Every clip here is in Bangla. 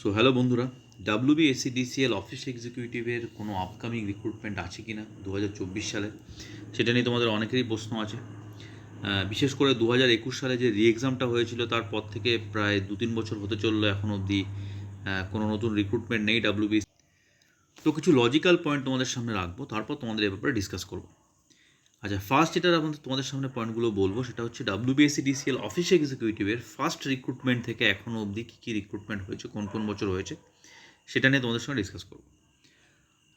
সো হ্যালো বন্ধুরা। ডাব্লিউবি এসিডিসিএল অফিস এক্সিকিউটিভের কোনো আপকামিং রিক্রুটমেন্ট আছে কি না দু হাজার চব্বিশ সালে, সেটা নিয়ে তোমাদের অনেকেরই প্রশ্ন আছে। বিশেষ করে দু হাজার একুশ সালে যে রি এক্সামটা হয়েছিল তারপর থেকে প্রায় দু তিন বছর হতে চলল এখন অবধি কোনো নতুন রিক্রুটমেন্ট নেই ডাব্লিউবি তো কিছু লজিক্যাল পয়েন্ট তোমাদের সামনে রাখব, তারপর তোমাদের এ ব্যাপারে ডিসকাস করব। আচ্ছা ফার্স্ট যেটা আমাদের তোমাদের সামনে পয়েন্টগুলো বলব, সেটা হচ্ছে ডাব্লিউবিএসসিডিসিএল অফিস এক্সিকিউটিভের ফার্স্ট রিক্রুটমেন্ট থেকে এখনও অবধি কী কী রিক্রুটমেন্ট হয়েছে, কোন কোন বছর হয়েছে, সেটা নিয়ে তোমাদের সঙ্গে ডিসকাস করব।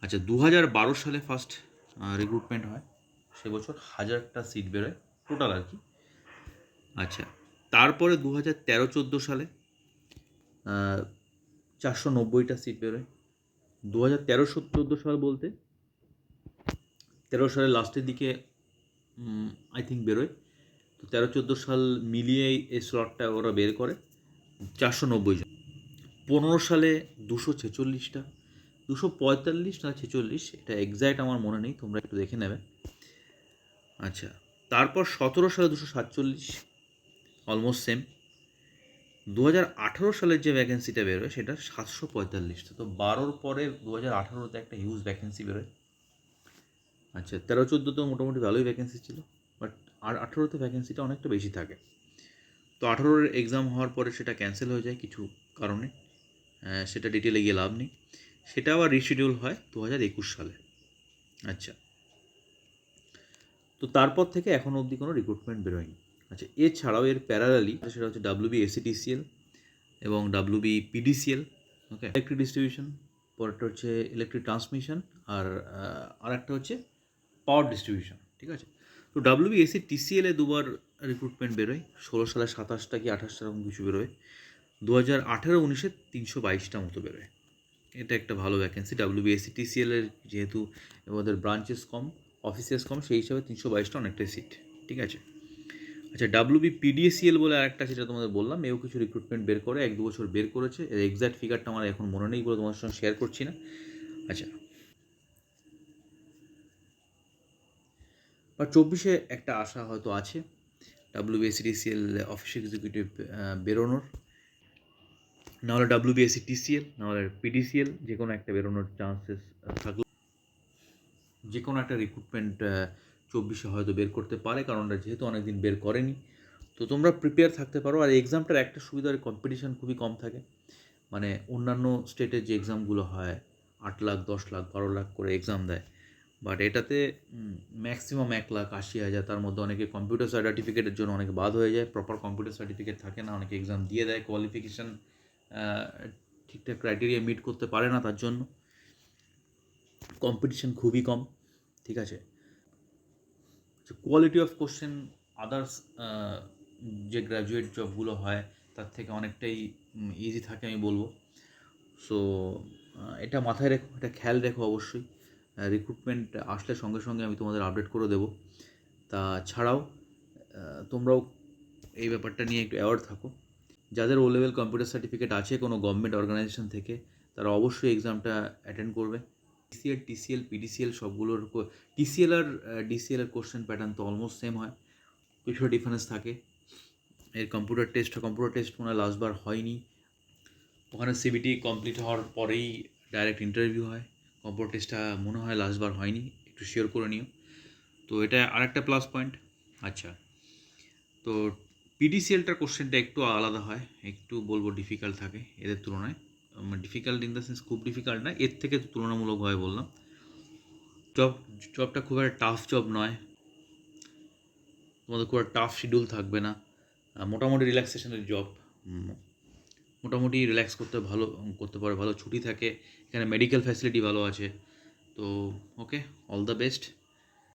আচ্ছা দু বারো সালে ফার্স্ট রিক্রুটমেন্ট হয়, সে বছর হাজারটা সিট বেরোয় টোটাল আর কি। আচ্ছা তারপরে দু হাজার তেরো চোদ্দ সালে চারশো নব্বইটা সিট বেরোয়। দু হাজার তেরো চোদ্দ সাল বলতে, তেরো সালের লাস্টের দিকে আই থিঙ্ক বেরোয়। তো তেরো, চোদ্দ সাল মিলিয়ে এই স্লটটা ওরা বের করে। চারশো নব্বই জন। পনেরো সালে দুশো ছেচল্লিশটা। দুশো পঁয়তাল্লিশ না ছেচল্লিশ, এটা এক্স্যাক্ট আমার মনে নেই, তোমরা একটু দেখে নেবে। আচ্ছা তারপর সতেরো সালে দুশো সাতচল্লিশ অলমোস্ট সেম দু হাজার আঠারো সালের যে ভ্যাকেন্সিটা বেরোয়, সেটা সাতশো পঁয়তাল্লিশটা তো বারোর পরে দু হাজার আঠারোতে একটা হিউজ ভ্যাকেন্সি বেরোয়। আচ্ছা তেরো চোদ্দোতেও মোটামুটি ভালোই ভ্যাকেন্সি ছিল বাট আর আঠেরোতে ভ্যাকেন্সিটা অনেকটা বেশি থাকে। তো আঠেরোর এক্সাম হওয়ার পরে সেটা ক্যান্সেল হয়ে যায় কিছু কারণে সেটা ডিটেলে গিয়ে লাভ নেই। সেটা আবার রিশিডিউল হয় দু হাজার একুশ সালে। আচ্ছা তো তারপর থেকে এখনও অবধি কোনো রিক্রুটমেন্ট বেরোয়নি। আচ্ছা এছাড়াও এর প্যারালালি সেটা হচ্ছে ডাব্লিউবি এসিটিসিএল এবং WB PDCL okay electric distribution পরেরটা হচ্ছে ইলেকট্রিক ট্রান্সমিশন আর আর একটা হচ্ছে পাওয়ার ডিস্ট্রিবিউশন, ঠিক আছে? তো ডাব্লিউবি এসি টিসিএলে দুবার রিক্রুটমেন্ট বেরোয়, ষোলো সালে সাতাশটা কি আঠাশটা এরকম কিছু বেরোয় দু হাজার আঠেরো উনিশে তিনশো বাইশটা মতো বেরোয়। এটা একটা ভালো ভ্যাকেন্সি ডাব্লিউবি এসি টিসিএলের যেহেতু ওদের ব্রাঞ্চেস কম অফিসেস কম, সেই হিসাবে তিনশো বাইশটা অনেকটাই সিট ঠিক আছে? আচ্ছা ডাব্লিউবি পিডিএসিএল বলে আরেকটা যেটা তোমাদের বললাম, এও কিছু রিক্রুটমেন্ট বের করে, এক দু বছর বের করেছে, এর এক্স্যাক্ট ফিগারটা আমার এখন মনে নেই বলে তোমার সঙ্গে শেয়ার করছি না। আচ্ছা বা চব্বিশে একটা আশা হয়তো আছে। ডাব্লিউবিএসিডিসিএল অফিস এক্সিকিউটিভ বেরোনোর। নাহলে ডাব্লিউবিএসসি টিসিএল নাহলে পিডিসিএল যে কোনো একটা বেরোনোর চান্সেস থাকল। যে কোনো একটা রিক্রুটমেন্ট চব্বিশে হয়তো বের করতে পারে, কারণ ওরা যেহেতু অনেকদিন বের করেনি। তো তোমরা প্রিপেয়ার থাকতে পারো, আর এক্সামটার একটা সুবিধার কম্পিটিশান খুবই কম থাকে। মানে অন্যান্য স্টেটের যে এক্সামগুলো হয়, আট লাখ, দশ লাখ, বারো লাখ করে এক্সাম দেয় বাট এটাতে ম্যাক্সিমাম এক লাখ আশি হাজার, তার মধ্যে অনেকে কম্পিউটার সার্টিফিকেটের জন্য অনেকে বাদ হয়ে যায়। প্রপার কম্পিউটার সার্টিফিকেট থাকে না, অনেকে এক্সাম দিয়ে দেয় কোয়ালিফিকেশান ঠিকঠাক ক্রাইটেরিয়া মিট করতে পারে না তার জন্য। কম্পিটিশান খুবই কম, ঠিক আছে? কোয়ালিটি অফ কোশ্চেন আদার্স যে গ্র্যাজুয়েট জবগুলো হয়, তার থেকে অনেকটাই ইজি থাকে আমি বলব। সো এটা মাথায় রেখো, এটা খেয়াল রেখো অবশ্যই। রিক্রুটমেন্ট আসলে সঙ্গে সঙ্গে আমি তোমাদের আপডেট করে দেবো। তা ছাড়াও তোমরাও এই ব্যাপারটা নিয়ে একটু অ্যাওয়ার্ড থাকো। যাদের ও লেভেল কম্পিউটার সার্টিফিকেট আছে কোনো গভর্নমেন্ট অর্গানাইজেশন থেকে, তারা অবশ্যই এক্সামটা অ্যাটেন্ড করবে। টিসিএল টিসিএল পিডিসিএল সবগুলোর টিসিএল আর ডিসিএল এর কোশ্চেন প্যাটার্ন তো অলমোস্ট সেম হয়। কিছুটা ডিফারেন্স থাকে। এর কম্পিউটার টেস্ট কম্পিউটার টেস্ট মনে হয় লাস্টবার হয়নি। ওখানে সিবিটি কমপ্লিট হওয়ার পরেই ডাইরেক্ট ইন্টারভিউ হয়। কম্পিউটার টেস্টটা মনে হয় লাস্টবার হয়নি, একটু শিওর করে নিও। তো এটা আরেকটা প্লাস পয়েন্ট আচ্ছা। তো পিডিসিএলটার কোশ্চেনটা একটু আলাদা হয়, একটু বলব ডিফিকাল্ট থাকে এদের তুলনায়। ডিফিকাল্ট ইন দ্য সেন্স খুব ডিফিকাল্ট না, এর থেকে তুলনামূলকভাবে বললাম। জব জবটা খুব একটা টাফ জব নয়। তোমাদের খুব একটা টাফ শিডিউল থাকবে না। মোটামুটি রিল্যাক্সেশনের জব মোটামুটি রিল্যাক্স করতে ভালো, করতে পারে, ভালো ছুটি থাকে। এখানে মেডিকেল ফ্যাসিলিটি ভালো আছে। তো ওকে অল দ্য বেস্ট